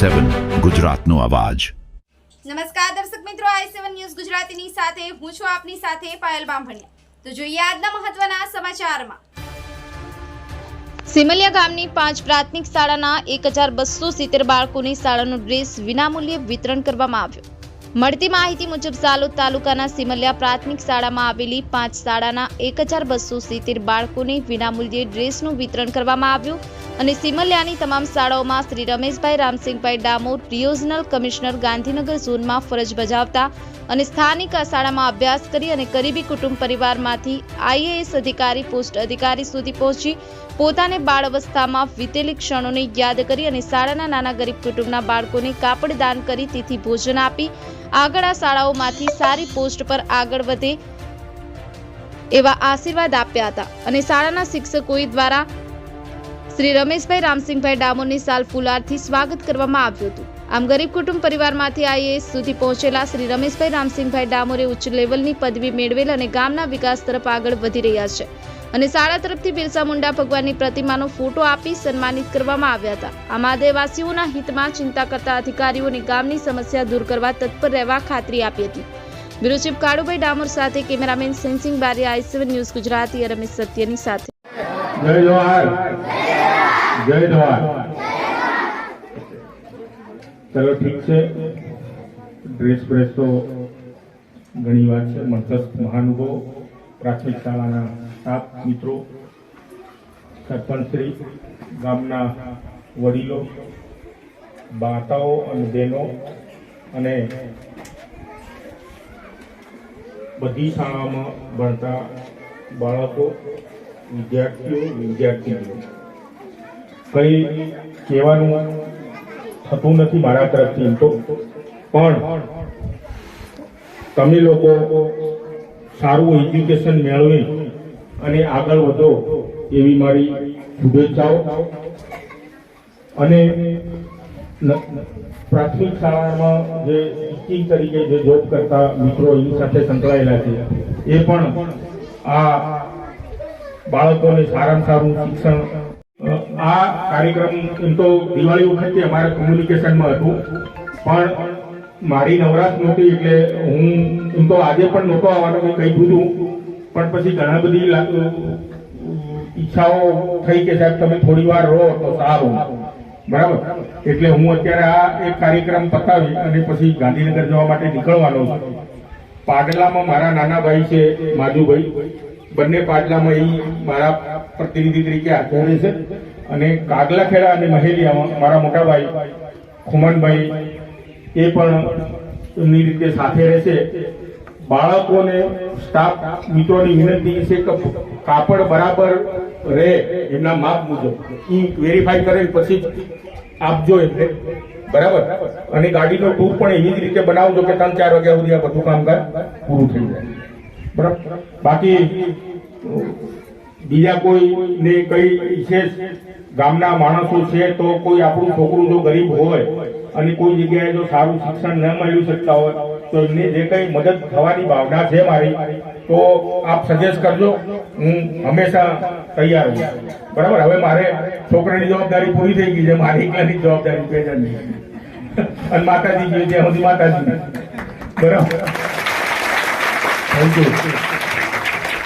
સેવન ગુજરાતનો અવાજ. નમસ્કાર દર્શક મિત્રો આઈ સેવન ન્યૂઝ ગુજરાતીની સાથે હું છું આપની સાથે પાયલ બામભણિયા. તો જોઈએ આજના મહત્વના સમાચારમાં. સિમલિયા ગામની પાંચ પ્રાથમિક શાળાના એક હજાર બસો સિત્તેર બાળકોની શાળાનો ડ્રેસ વિનામૂલ્યે વિતરણ કરવામાં આવ્યો. મળતી માહિતી મુજબ સાલોદ તાલુકાના સિમલિયા પ્રાથમિક શાળામાં આવેલી પાંચ શાળાના એક હજાર બસો સિત્તેર બાળકોને વિનામૂલ્યે ડ્રેસનું વિતરણ કરવામાં આવ્યું અને સિમલિયાની તમામ શાળાઓમાં શ્રી રમેશભાઈ રામસિંહભાઈ ડામોર રિયોઝનલ કમિશનર ગાંધીનગર ઝોનમાં ફરજ બજાવતા અને સ્થાનિક શાળામાં અભ્યાસ કરી અને ગરીબી કુટુંબ પરિવારમાંથી આઈએએસ અધિકારી, પોસ્ટ અધિકારી સુધી પહોંચી પોતાને બાળ અવસ્થામાં વીતેલી ક્ષણોને યાદ કરી અને શાળાના નાના ગરીબ કુટુંબના બાળકોને કાપડ દાન કરી તેથી ભોજન આપી આગળ આ શાળાઓમાંથી સારી પોસ્ટ પર આગળ વધે એવા આશીર્વાદ આપ્યા હતા. અને શાળાના શિક્ષકોએ દ્વારા શ્રી રમેશભાઈ રામસિંહભાઈ ડામોરની સાલ ફુલારથી સ્વાગત કરવામાં આવ્યું હતું. આમ ગરીબ કુટુંબ પરિવારમાંથી આઈએએસ સુધી પહોંચેલા શ્રી રમેશભાઈ રામસિંહભાઈ ડામોરે ઉચ્ચ લેવલની પદવી મેળવેલ અને ગામના વિકાસ તરફ આગળ વધી રહ્યા છે. અને શાળા તરફથી બિરસા મુંડા ભગવાનની પ્રતિમાનો ફોટો આપી સન્માનિત કરવામાં આવ્યા હતા. આમાં આદિવાસીઓના હિતમાં ચિંતા કરતા અધિકારીઓને ગામની સમસ્યા દૂર કરવા તત્પર રહેવા ખાતરી આપી હતી. બ્યુરો કાળુભાઈ ડામોર સાથે કેમેરામેન સેન્સિંગ બારી I seven news Gujarati Ramesh સત્યની સાથે. ચલો ઠીક છે. ડ્રેસ પ્રેસ તો ઘણી વાત છે. મંતસ્થ મહાનુભવ પ્રાથમિક શાળાના સ્ટાફ મિત્રો સરપંચશ્રી, ગામના વડીલો, માતાઓ અને બહેનો અને બધી શાળામાં ભણતા બાળકો, વિદ્યાર્થીઓ વિદ્યાર્થીઓ કંઈ કહેવાનું થતું નથી મારા તરફથી એમ તો, પણ તમે લોકો સારું એજ્યુકેશન મેળવી અને આગળ વધો એવી મારી શુભેચ્છાઓ. અને પ્રાથમિક શાળામાં જે ટીચિંગ તરીકે જે જોબ કરતા મિત્રો એની સાથે સંકળાયેલા છે, એ પણ આ બાળકોને સારામાં સારું શિક્ષણ આ કાર્યક્રમ એમ તો દિવાળી વખતે અમારા કોમ્યુનિકેશનમાં હતું, પણ મારી નવરાશ નહોતી એટલે હું એમ તો આજે પણ નહોતો આવવાનો મેં કહી દીધું પણ પછી ઘણા બધી ઈચ્છાઓ થઈ કે સાહેબ તમે થોડી વાર રહો તો સારું. બરાબર? એટલે હું અત્યારે આ એક કાર્યક્રમ પતાવી અને પછી ગાંધીનગર જવા માટે નીકળવાનો છું. પાડલામાં મારા નાના ભાઈ છે, માધુભાઈ. બંને પાટલામાં એ મારા પ્રતિનિધિ તરીકે હાજર છે. અને કાગલાખેડા અને મહેલિયામાં મારા મોટા ભાઈ ખુમનભાઈ એ પણ એમની રીતે સાથે રહેશે. બાળકોને સ્ટાફ મિત્રોની વિનંતી છે કે કાપડ બરાબર રહે એમના માપ મુજબ. એ વેરીફાઈ કરે પછી આપજો એટલે. બરાબર? અને ગાડીનો ટૂર પણ એવી જ રીતે બનાવજો કે ત્રણ ચાર વાગ્યા સુધી આ બધું કામકાજ પૂરું થઈ જાય. બરાબર? બાકી, બીજા કોઈને કઈ વિશેષ ગામના માણસો છે તો કોઈ આપણું છોકરું જો ગરીબ હોય અને કોઈ જગ્યાએ જો સારું શિક્ષણ ન મળી શકતા હોય એમને જે કઈ મદદ થવાની ભાવના છે મારી, તો આપ સજેસ્ટ કરજો, હું હંમેશા તૈયાર છું બરાબર? હવે મારે છોકરાની જવાબદારી પૂરી થઈ ગઈ છે, મારી એકલાની જવાબદારી છે? અને માતાજી જોઈએ ત્યાં સુધી માતાજી. બરાબર? Thank you